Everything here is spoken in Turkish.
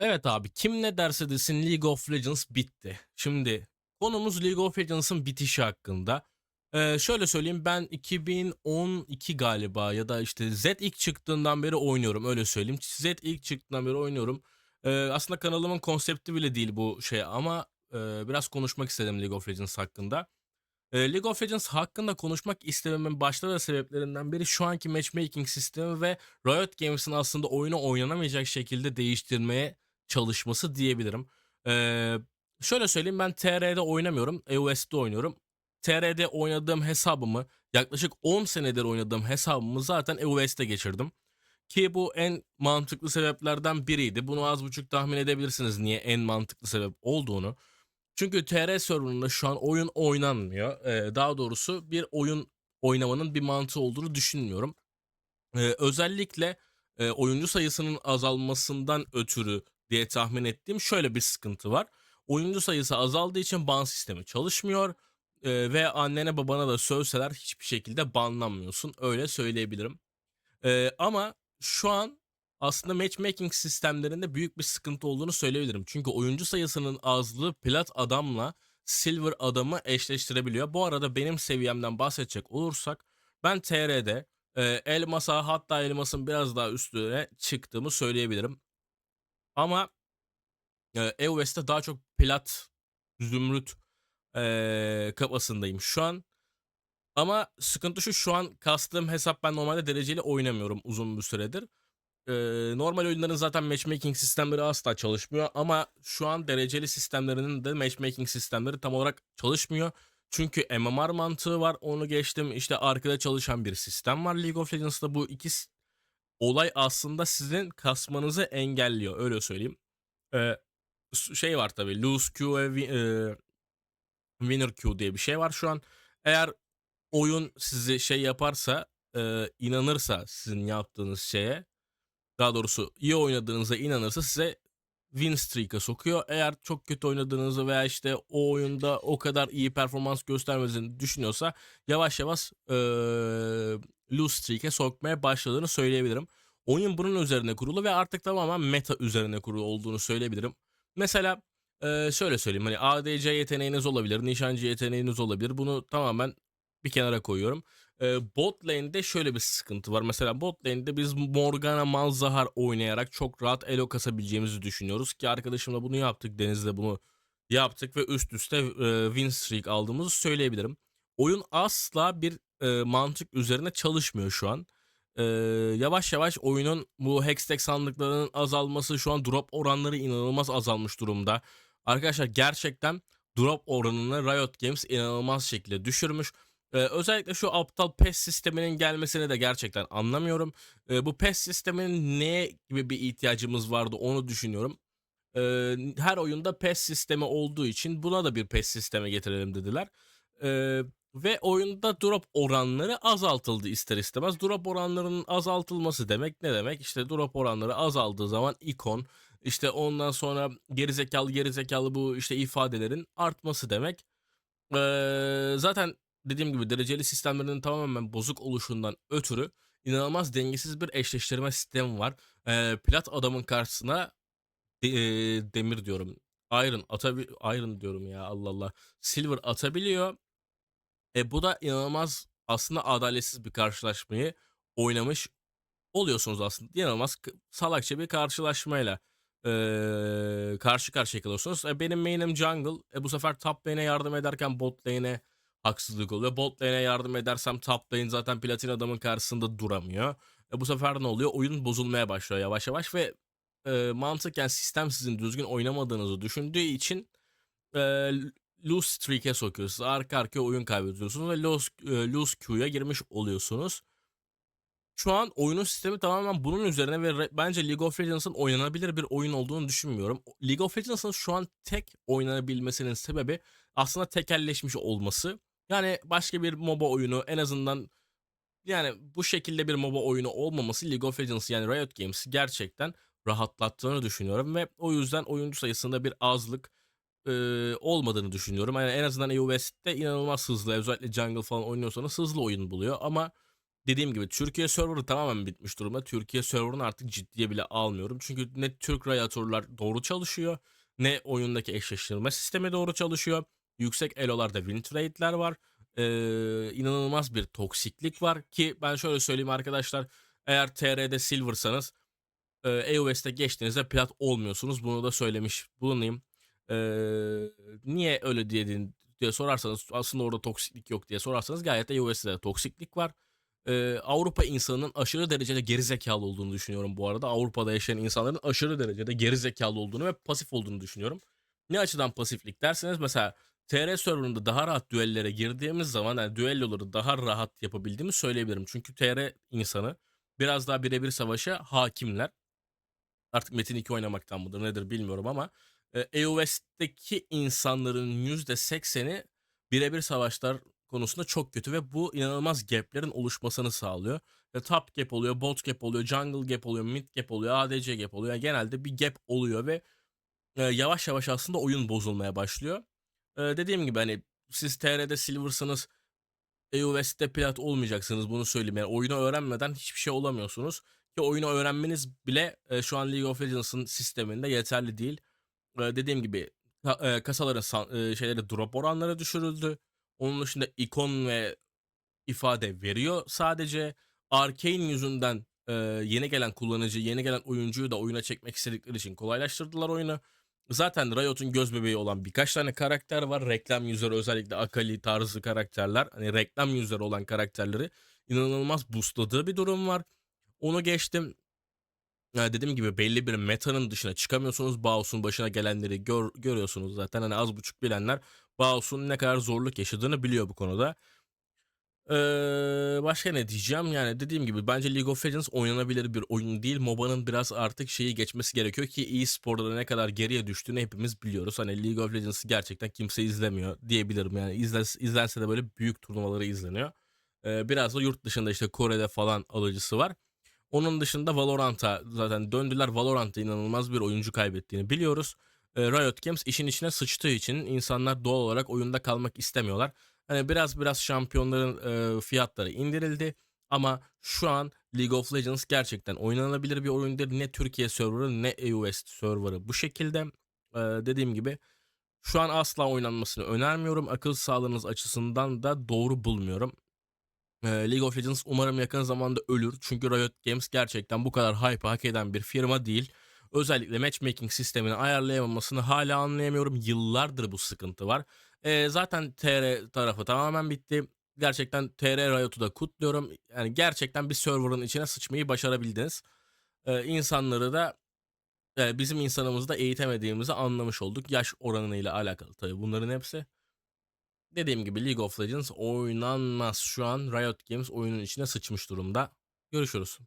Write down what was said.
Evet abi kim ne derse desin League of Legends bitti. Şimdi konumuz League of Legends'ın bitişi hakkında. Ee, şöyle söyleyeyim ben 2012 galiba ya da işte Z ilk çıktığından beri oynuyorum öyle söyleyeyim. Z ilk çıktığından beri oynuyorum. Ee, aslında kanalımın konsepti bile değil bu şey ama e, biraz konuşmak istedim League of Legends hakkında. Ee, League of Legends hakkında konuşmak istememin başta da sebeplerinden biri şu anki matchmaking sistemi ve Riot Games'in aslında oyunu oynanamayacak şekilde değiştirmeye çalışması diyebilirim. Ee, şöyle söyleyeyim ben TR'de oynamıyorum. EOS'de oynuyorum. TR'de oynadığım hesabımı yaklaşık 10 senedir oynadığım hesabımı zaten EOS'te geçirdim. Ki bu en mantıklı sebeplerden biriydi. Bunu az buçuk tahmin edebilirsiniz niye en mantıklı sebep olduğunu. Çünkü TR serverında şu an oyun oynanmıyor. Ee, daha doğrusu bir oyun oynamanın bir mantığı olduğunu düşünmüyorum. Ee, özellikle e, oyuncu sayısının azalmasından ötürü diye tahmin ettiğim şöyle bir sıkıntı var. Oyuncu sayısı azaldığı için ban sistemi çalışmıyor e, ve annene babana da sövseler hiçbir şekilde banlanmıyorsun. Öyle söyleyebilirim. E, ama şu an aslında matchmaking sistemlerinde büyük bir sıkıntı olduğunu söyleyebilirim. Çünkü oyuncu sayısının azlığı plat adamla silver adamı eşleştirebiliyor. Bu arada benim seviyemden bahsedecek olursak ben TR'de e, elmasa hatta elmasın biraz daha üstüne çıktığımı söyleyebilirim. Ama e, EOS'te daha çok plat, zümrüt e, kafasındayım şu an. Ama sıkıntı şu şu an kastığım hesap ben normalde dereceli oynamıyorum uzun bir süredir. Ee, normal oyunların zaten matchmaking sistemleri asla çalışmıyor ama şu an dereceli sistemlerinin de matchmaking sistemleri tam olarak çalışmıyor. Çünkü MMR mantığı var onu geçtim işte arkada çalışan bir sistem var League of Legends'da bu iki olay aslında sizin kasmanızı engelliyor öyle söyleyeyim. Ee, şey var tabii lose Q ve e, winner Q diye bir şey var şu an. Eğer oyun sizi şey yaparsa e, inanırsa sizin yaptığınız şeye daha doğrusu iyi oynadığınıza inanırsa size win streak'a sokuyor. Eğer çok kötü oynadığınızı veya işte o oyunda o kadar iyi performans göstermediğini düşünüyorsa yavaş yavaş eee lose streak'e sokmaya başladığını söyleyebilirim. Oyun bunun üzerine kurulu ve artık tamamen meta üzerine kurulu olduğunu söyleyebilirim. Mesela eee, şöyle söyleyeyim hani ADC yeteneğiniz olabilir, nişancı yeteneğiniz olabilir. Bunu tamamen bir kenara koyuyorum. Ee, bot lane'de şöyle bir sıkıntı var. Mesela bot lane'de biz Morgana Malzahar oynayarak çok rahat elo kasabileceğimizi düşünüyoruz. Ki arkadaşımla bunu yaptık. Deniz'le bunu yaptık ve üst üste e, win streak aldığımızı söyleyebilirim. Oyun asla bir e, mantık üzerine çalışmıyor şu an. E, yavaş yavaş oyunun bu hextech sandıklarının azalması şu an drop oranları inanılmaz azalmış durumda. Arkadaşlar gerçekten drop oranını Riot Games inanılmaz şekilde düşürmüş. Ee, özellikle şu aptal PES sisteminin gelmesini de gerçekten anlamıyorum. Ee, bu PES sisteminin neye gibi bir ihtiyacımız vardı onu düşünüyorum. Ee, her oyunda PES sistemi olduğu için buna da bir PES sistemi getirelim dediler. Ee, ve oyunda drop oranları azaltıldı ister istemez. Drop oranlarının azaltılması demek ne demek? İşte drop oranları azaldığı zaman ikon, işte ondan sonra gerizekalı gerizekalı bu işte ifadelerin artması demek. Ee, zaten dediğim gibi dereceli sistemlerinin tamamen bozuk oluşundan ötürü inanılmaz dengesiz bir eşleştirme sistemi var. Ee, plat adamın karşısına de- demir diyorum. Iron atabi Iron diyorum ya Allah Allah. Silver atabiliyor. E bu da inanılmaz aslında adaletsiz bir karşılaşmayı oynamış oluyorsunuz aslında. İnanılmaz salakça bir karşılaşmayla eee, karşı karşıya kalıyorsunuz. E, benim main'im jungle. E, bu sefer top lane'e yardım ederken bot lane'e haksızlık oluyor. Bot lane'e yardım edersem top lane zaten platin adamın karşısında duramıyor. E, bu sefer ne oluyor? Oyun bozulmaya başlıyor yavaş yavaş ve e, mantıken sistem sizin düzgün oynamadığınızı düşündüğü için e, lose streak'e sokuyorsunuz. Arka arkaya oyun kaybediyorsunuz ve lose, e, lose queue'ya girmiş oluyorsunuz. Şu an oyunun sistemi tamamen bunun üzerine ve bence League of Legends'ın oynanabilir bir oyun olduğunu düşünmüyorum. League of Legends'ın şu an tek oynanabilmesinin sebebi aslında tekelleşmiş olması. Yani başka bir MOBA oyunu en azından yani bu şekilde bir MOBA oyunu olmaması League of Legends yani Riot Games gerçekten rahatlattığını düşünüyorum ve o yüzden oyuncu sayısında bir azlık e, olmadığını düşünüyorum. Yani en azından EOS'te inanılmaz hızlı özellikle jungle falan oynuyorsanız hızlı oyun buluyor ama Dediğim gibi Türkiye serverı tamamen bitmiş durumda. Türkiye serverını artık ciddiye bile almıyorum. Çünkü ne Türk radyatörler doğru çalışıyor ne oyundaki eşleştirme sistemi doğru çalışıyor. Yüksek elolarda win trade'ler var. Ee, inanılmaz bir toksiklik var ki ben şöyle söyleyeyim arkadaşlar. Eğer TR'de silversanız e, EOS'te geçtiğinizde plat olmuyorsunuz. Bunu da söylemiş bulunayım. Ee, niye öyle diye, diye sorarsanız aslında orada toksiklik yok diye sorarsanız gayet de EOS'te de toksiklik var. Ee, Avrupa insanının aşırı derecede gerizekalı olduğunu düşünüyorum bu arada. Avrupa'da yaşayan insanların aşırı derecede gerizekalı olduğunu ve pasif olduğunu düşünüyorum. Ne açıdan pasiflik derseniz mesela TR serverında daha rahat düellere girdiğimiz zaman yani düelloları daha rahat yapabildiğimi söyleyebilirim. Çünkü TR insanı biraz daha birebir savaşa hakimler. Artık Metin 2 oynamaktan mıdır nedir bilmiyorum ama EOS'teki insanların %80'i birebir savaşlar konusunda çok kötü ve bu inanılmaz gap'lerin oluşmasını sağlıyor. Ve top gap oluyor, bot gap oluyor, jungle gap oluyor, mid gap oluyor, ADC gap oluyor. Yani genelde bir gap oluyor ve e, yavaş yavaş aslında oyun bozulmaya başlıyor. E, dediğim gibi hani siz TR'de silver'sınız, EOS'te plat olmayacaksınız bunu söyleyeyim. Yani oyunu öğrenmeden hiçbir şey olamıyorsunuz. Ki oyunu öğrenmeniz bile e, şu an League of Legends'ın sisteminde yeterli değil. Dediğim gibi ka- kasaların şeyleri drop oranları düşürüldü. Onun dışında ikon ve ifade veriyor sadece. Arcane yüzünden yeni gelen kullanıcı, yeni gelen oyuncuyu da oyuna çekmek istedikleri için kolaylaştırdılar oyunu. Zaten Riot'un göz bebeği olan birkaç tane karakter var. Reklam yüzleri özellikle Akali tarzı karakterler. Hani reklam yüzleri olan karakterleri inanılmaz boostladığı bir durum var. Onu geçtim. Ya dediğim gibi belli bir metanın dışına çıkamıyorsunuz. Baus'un başına gelenleri gör, görüyorsunuz zaten. Hani az buçuk bilenler Baus'un ne kadar zorluk yaşadığını biliyor bu konuda. Ee, başka ne diyeceğim? Yani dediğim gibi bence League of Legends oynanabilir bir oyun değil. MOBA'nın biraz artık şeyi geçmesi gerekiyor ki e-sporda ne kadar geriye düştüğünü hepimiz biliyoruz. Hani League of Legends'ı gerçekten kimse izlemiyor diyebilirim. Yani izlen, izlense de böyle büyük turnuvaları izleniyor. Ee, biraz da yurt dışında işte Kore'de falan alıcısı var. Onun dışında Valorant'a zaten döndüler. Valorant'ta inanılmaz bir oyuncu kaybettiğini biliyoruz. Ee, Riot Games işin içine sıçtığı için insanlar doğal olarak oyunda kalmak istemiyorlar. Hani biraz biraz şampiyonların e, fiyatları indirildi. Ama şu an League of Legends gerçekten oynanabilir bir oyun değil. Ne Türkiye serverı ne EUS serverı bu şekilde. E, dediğim gibi şu an asla oynanmasını önermiyorum. Akıl sağlığınız açısından da doğru bulmuyorum. Ee, League of Legends umarım yakın zamanda ölür. Çünkü Riot Games gerçekten bu kadar hype hak eden bir firma değil. Özellikle matchmaking sistemini ayarlayamamasını hala anlayamıyorum. Yıllardır bu sıkıntı var. Ee, zaten TR tarafı tamamen bitti. Gerçekten TR Riot'u da kutluyorum. Yani gerçekten bir server'ın içine sıçmayı başarabildiniz. Ee, insanları da e, bizim insanımızı da eğitemediğimizi anlamış olduk. Yaş oranıyla alakalı tabii bunların hepsi. Dediğim gibi League of Legends oynanmaz şu an. Riot Games oyunun içine sıçmış durumda. Görüşürüz.